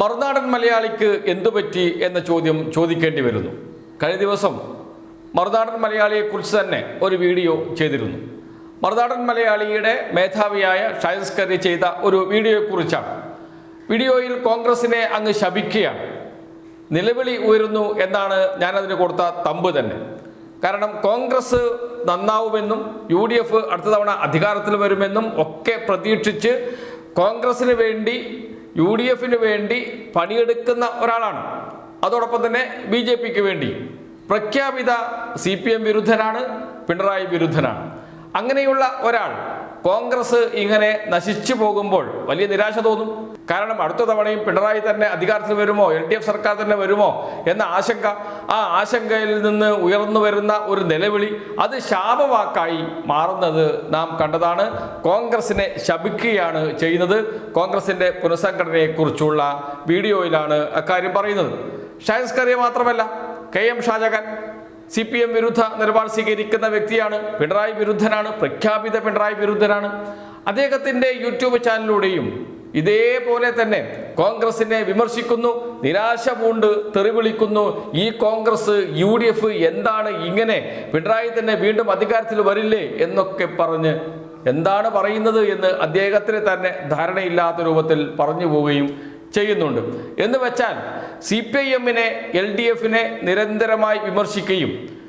മറുനാടൻ മലയാളിക്ക് എന്തു പറ്റി എന്ന ചോദ്യം ചോദിക്കേണ്ടി വരുന്നു. കഴിഞ്ഞ ദിവസം മറുനാടൻ മലയാളിയെക്കുറിച്ച് തന്നെ ഒരു വീഡിയോ ചെയ്തിരുന്നു. മറുനാടൻ മലയാളിയുടെ മേധാവിയായ ഷൈൻസ് കറി ചെയ്ത ഒരു വീഡിയോയെക്കുറിച്ചാണ്. വീഡിയോയിൽ കോൺഗ്രസിനെ അങ്ങ് ശപിക്കുകയാണ്. നിലവിളി ഉയരുന്നു എന്നാണ് ഞാനതിന് കൊടുത്ത തമ്പ് തന്നെ. കാരണം കോൺഗ്രസ് നന്നാവുമെന്നും യു ഡി എഫ് അടുത്ത തവണ അധികാരത്തിൽ വരുമെന്നും ഒക്കെ പ്രതീക്ഷിച്ച് കോൺഗ്രസിന് വേണ്ടി യു ഡി എഫിന് വേണ്ടി പണിയെടുക്കുന്ന ഒരാളാണ്. അതോടൊപ്പം തന്നെ ബി ജെ പിക്ക് വേണ്ടി പ്രഖ്യാപിത സി പി എം വിരുദ്ധനാണ് പിണറായി വിരുദ്ധനാണ്. അങ്ങനെയുള്ള ഒരാൾ കോൺഗ്രസ് ഇങ്ങനെ നശിച്ചു പോകുമ്പോൾ വലിയ നിരാശ തോന്നും. കാരണം അടുത്ത തവണയും പിണറായി തന്നെ അധികാരത്തിൽ വരുമോ? എൽ ഡി എഫ് സർക്കാർ തന്നെ വരുമോ? എന്ന ആശങ്ക. ആ ആശങ്കയിൽ നിന്ന് ഉയർന്നു വരുന്ന ഒരു നിലവിളി അത് ശാപവാക്കായി മാറുന്നത് നാം കണ്ടതാണ്. കോൺഗ്രസിനെ ശപിക്കുകയാണ് ചെയ്യുന്നത്. കോൺഗ്രസിന്റെ പുനഃസംഘടനയെക്കുറിച്ചുള്ള വീഡിയോയിലാണ് അക്കാര്യം പറയുന്നത്. ഷയൻസ് കറിയ മാത്രമല്ല K M Shajahan C P M വിരുദ്ധ നിലപാട് സ്വീകരിക്കുന്ന വ്യക്തിയാണ്. പിണറായി വിരുദ്ധനാണ്. പ്രഖ്യാപിത പിണറായി വിരുദ്ധനാണ്. അദ്ദേഹത്തിന്റെ യൂട്യൂബ് ചാനലിലൂടെയും ഇതേപോലെ തന്നെ കോൺഗ്രസിനെ വിമർശിക്കുന്നു നിരാശ പൂണ്ട് തെറിവിളിക്കുന്നു. ഈ കോൺഗ്രസ് യു ഡി എഫ് എന്താണ് ഇങ്ങനെ പിണറായി തന്നെ വീണ്ടും അധികാരത്തിൽ വരില്ലേ എന്നൊക്കെ പറഞ്ഞ് എന്താണ് പറയുന്നത് എന്ന് അദ്ദേഹത്തിന് തന്നെ ധാരണയില്ലാത്ത രൂപത്തിൽ പറഞ്ഞു പോവുകയും ചെയ്യുന്നുണ്ട്. എന്ന് വെച്ചാൽ സി പി ഐ എമ്മിനെ എൽ ഡി എഫിനെ നിരന്തരമായി വിമർശിക്കുകയും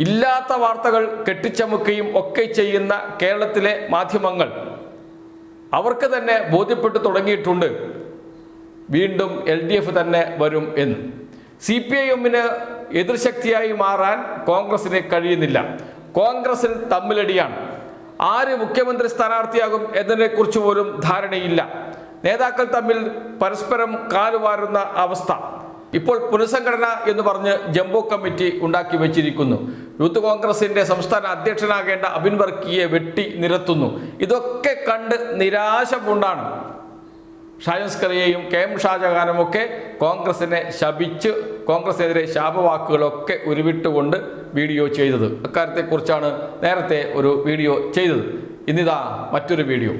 ഇല്ലാത്ത വാർത്തകൾ കെട്ടിച്ചമുക്കുകയും ഒക്കെ ചെയ്യുന്ന കേരളത്തിലെ മാധ്യമങ്ങൾ അവർക്ക് തന്നെ ബോധ്യപ്പെട്ടു തുടങ്ങിയിട്ടുണ്ട്. വീണ്ടും എൽ ഡി എഫ് തന്നെ വരും എന്ന്. സി പി ഐ എമ്മിന് എതിർശക്തിയായി മാറാൻ കോൺഗ്രസിന് കഴിയുന്നില്ല. കോൺഗ്രസിൽ തമ്മിലടിയാണ്. ആര് മുഖ്യമന്ത്രി സ്ഥാനാർത്ഥിയാകും എന്നതിനെക്കുറിച്ച് പോലും ധാരണയില്ല. നേതാക്കൾ തമ്മിൽ പരസ്പരം കാലുവാരുന്ന അവസ്ഥ. ഇപ്പോൾ പുനഃസംഘടന എന്ന് പറഞ്ഞ് ജംബോ കമ്മിറ്റി ഉണ്ടാക്കി വെച്ചിരിക്കുന്നു. യൂത്ത് കോൺഗ്രസിന്റെ സംസ്ഥാന അധ്യക്ഷനാകേണ്ട അബിൻ വർക്കിയെ വെട്ടി നിരത്തുന്നു. ഇതൊക്കെ കണ്ട് നിരാശ പൂണ്ടാണ് ഷാജൻസ്കറിയെയും കെ എം ഷാജഹാനും ഒക്കെ കോൺഗ്രസിനെ ശപിച്ച് കോൺഗ്രസിനെതിരെ ശാപവാക്കുകളൊക്കെ ഉരുവിട്ടുകൊണ്ട് വീഡിയോ ചെയ്തത്. അക്കാര്യത്തെക്കുറിച്ചാണ് നേരത്തെ ഒരു വീഡിയോ ചെയ്തത്. ഇന്നിതാ മറ്റൊരു വീഡിയോ.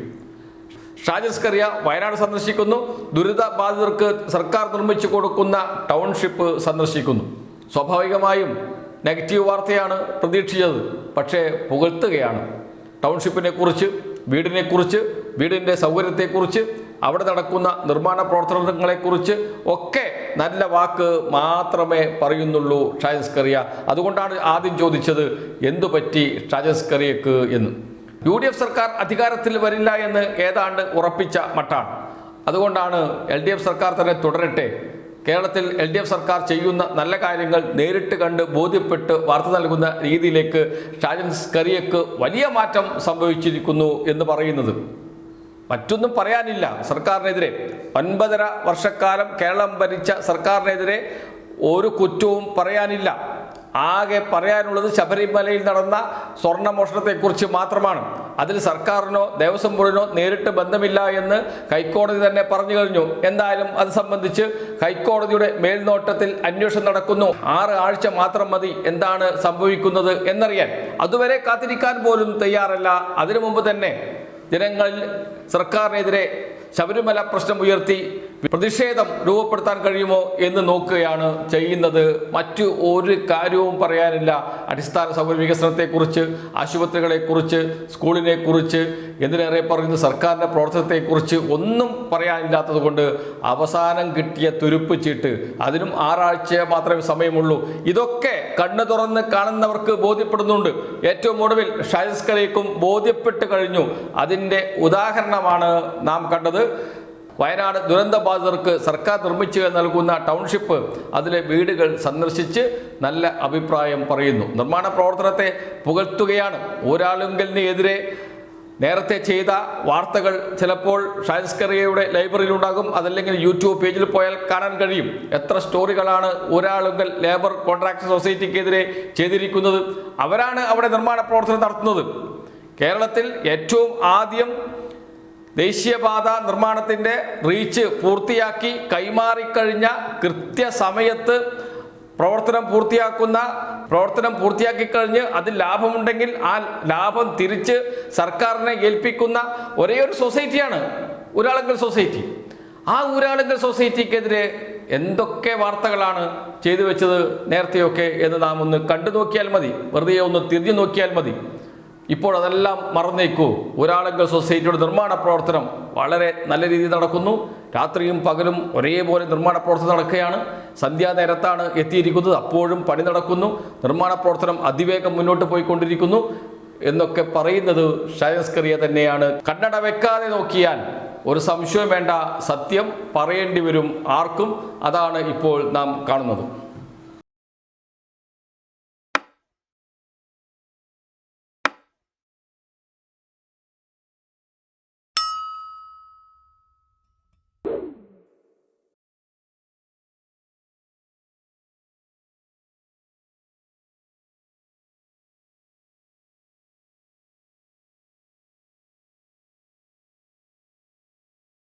ഷാജസ് കറിയ വയനാട് സന്ദർശിക്കുന്നു. ദുരിത ബാധിതർക്ക് സർക്കാർ നിർമ്മിച്ചു കൊടുക്കുന്ന ടൗൺഷിപ്പ് സന്ദർശിക്കുന്നു. സ്വാഭാവികമായും നെഗറ്റീവ് വാർത്തയാണ് പ്രതീക്ഷിച്ചത്. പക്ഷേ പുകഴ്ത്തുകയാണ്. ടൗൺഷിപ്പിനെ കുറിച്ച് വീടിനെ കുറിച്ച് വീടിന്റെ സൗകര്യത്തെക്കുറിച്ച് അവിടെ നടക്കുന്ന നിർമ്മാണ പ്രവർത്തനങ്ങളെക്കുറിച്ച് ഒക്കെ നല്ല വാക്ക് മാത്രമേ പറയുന്നുള്ളൂ ഷാജസ് കറിയ അതുകൊണ്ടാണ് ആദ്യം ചോദിച്ചത് എന്തു പറ്റി ഷാജസ് കറിയക്ക് എന്ന്. യു ഡി എഫ് സർക്കാർ അധികാരത്തിൽ വരില്ല എന്ന് ഏതാണ്ട് ഉറപ്പിച്ച മട്ടാണ്. അതുകൊണ്ടാണ് എൽ ഡി എഫ് സർക്കാർ തന്നെ തുടരട്ടെ. കേരളത്തിൽ എൽ ഡി എഫ് സർക്കാർ ചെയ്യുന്ന നല്ല കാര്യങ്ങൾ നേരിട്ട് കണ്ട് ബോധ്യപ്പെട്ട് വാർത്ത നൽകുന്ന രീതിയിലേക്ക് ഷാജൻ സ്കറിയക്ക് വലിയ മാറ്റം സംഭവിച്ചിരിക്കുന്നു എന്ന് പറയുന്നത്. മറ്റൊന്നും പറയാനില്ല. സർക്കാരിനെതിരെ ഒൻപതര വർഷക്കാലം കേരളം ഭരിച്ച സർക്കാരിനെതിരെ ഒരു കുറ്റവും പറയാനില്ല. ആകെ പറയാനുള്ളത് ശബരിമലയിൽ നടന്ന സ്വർണ മോഷണത്തെക്കുറിച്ച് മാത്രമാണ്. അതിൽ സർക്കാരിനോ ദേവസ്വം ബോർഡിനോ നേരിട്ട് ബന്ധമില്ല എന്ന് ഹൈക്കോടതി തന്നെ പറഞ്ഞു കഴിഞ്ഞു. എന്തായാലും അത് സംബന്ധിച്ച് ഹൈക്കോടതിയുടെ മേൽനോട്ടത്തിൽ അന്വേഷണം നടക്കുന്നു. ആറ് ആഴ്ച മാത്രം മതി എന്താണ് സംഭവിക്കുന്നത് എന്നറിയാൻ. അതുവരെ കാത്തിരിക്കാൻ പോലും തയ്യാറല്ല. അതിനു മുമ്പ് തന്നെ ജനങ്ങളിൽ സർക്കാരിനെതിരെ ശബരിമല പ്രശ്നം ഉയർത്തി. പ്രതിഷേധം രൂപപ്പെടുത്താൻ കഴിയുമോ എന്ന് നോക്കുകയാണ് ചെയ്യുന്നത്. മറ്റു ഒരു കാര്യവും പറയാനില്ല. അടിസ്ഥാന സൗകര്യ വികസനത്തെക്കുറിച്ച് ആശുപത്രികളെക്കുറിച്ച് സ്കൂളിനെക്കുറിച്ച് എന്തിനേറെ പറയുന്ന സർക്കാരിന്റെ പ്രവർത്തനത്തെക്കുറിച്ച് ഒന്നും പറയാനില്ലാത്തത് കൊണ്ട് അവസാനം കിട്ടിയ തുരുപ്പ് ചീട്ട്. അതിനും ആറാഴ്ച മാത്രമേ സമയമുള്ളൂ. ഇതൊക്കെ കണ്ണു തുറന്ന് കാണുന്നവർക്ക് ബോധ്യപ്പെടുന്നുണ്ട്. ഏറ്റവും ഒടുവിൽ കലയ്ക്കും ബോധ്യപ്പെട്ട് കഴിഞ്ഞു. അതിന്റെ ഉദാഹരണമാണ് നാം കണ്ടത്. വയനാട് ദുരന്ത ബാധിതർക്ക് സർക്കാർ നിർമ്മിച്ചു നൽകുന്ന ടൗൺഷിപ്പ് അതിലെ വീടുകൾ സന്ദർശിച്ച് നല്ല അഭിപ്രായം പറയുന്നു. നിർമ്മാണ പ്രവർത്തനത്തെ പുകഴ്ത്തുകയാണ്. ഒരാളുങ്കലിനെതിരെ നേരത്തെ ചെയ്ത വാർത്തകൾ ചിലപ്പോൾ ഷാൻസ്കറിയയുടെ ലൈബ്രറിയിൽ ഉണ്ടാകും അതല്ലെങ്കിൽ യൂട്യൂബ് പേജിൽ പോയാൽ കാണാൻ കഴിയും. എത്ര സ്റ്റോറികളാണ് ഒരാളുകൾ ലേബർ കോൺട്രാക്ട് സൊസൈറ്റിക്കെതിരെ ചെയ്തിരിക്കുന്നത്. അവരാണ് അവിടെ നിർമ്മാണ പ്രവർത്തനം നടത്തുന്നത്. കേരളത്തിൽ ഏറ്റവും ആദ്യം ദേശീയപാത നിർമ്മാണത്തിന്റെ റീച്ച് പൂർത്തിയാക്കി കൈമാറിക്കഴിഞ്ഞ കൃത്യസമയത്ത് പ്രവർത്തനം പൂർത്തിയാക്കുന്ന പ്രവർത്തനം പൂർത്തിയാക്കി കഴിഞ്ഞ് അതിൽ ലാഭമുണ്ടെങ്കിൽ ആ ലാഭം തിരിച്ച് സർക്കാരിനെ ഏൽപ്പിക്കുന്ന ഒരേ ഒരു സൊസൈറ്റിയാണ് ഒരാളെങ്കിൽ സൊസൈറ്റി. ആ ഊരാളുങ്കൽ സൊസൈറ്റിക്കെതിരെ എന്തൊക്കെ വാർത്തകളാണ് ചെയ്തു വെച്ചത് നേരത്തെയൊക്കെ എന്ന് നാം ഒന്ന് കണ്ടു നോക്കിയാൽ മതി. വെറുതെ ഒന്ന് തിരിഞ്ഞു നോക്കിയാൽ മതി. ഇപ്പോൾ അതെല്ലാം മറന്നേക്കൂ. ഒരാളെങ്കിൽ സൊസൈറ്റിയുടെ നിർമ്മാണ പ്രവർത്തനം വളരെ നല്ല രീതിയിൽ നടക്കുന്നു. രാത്രിയും പകലും ഒരേപോലെ നിർമ്മാണ പ്രവർത്തനം നടക്കുകയാണ്. സന്ധ്യാനേരത്താണ് എത്തിയിരിക്കുന്നത്. അപ്പോഴും പണി നടക്കുന്നു. നിർമ്മാണ പ്രവർത്തനം അതിവേഗം മുന്നോട്ട് പോയിക്കൊണ്ടിരിക്കുന്നു. എന്നൊക്കെ പറയുന്നത് ഷയൻസ്കറിയ തന്നെയാണ്. കണ്ണട വെക്കാതെ നോക്കിയാൽ ഒരു സംശയം വേണ്ട. സത്യം പറയേണ്ടി വരും ആർക്കും. അതാണ് ഇപ്പോൾ നാം കാണുന്നത്.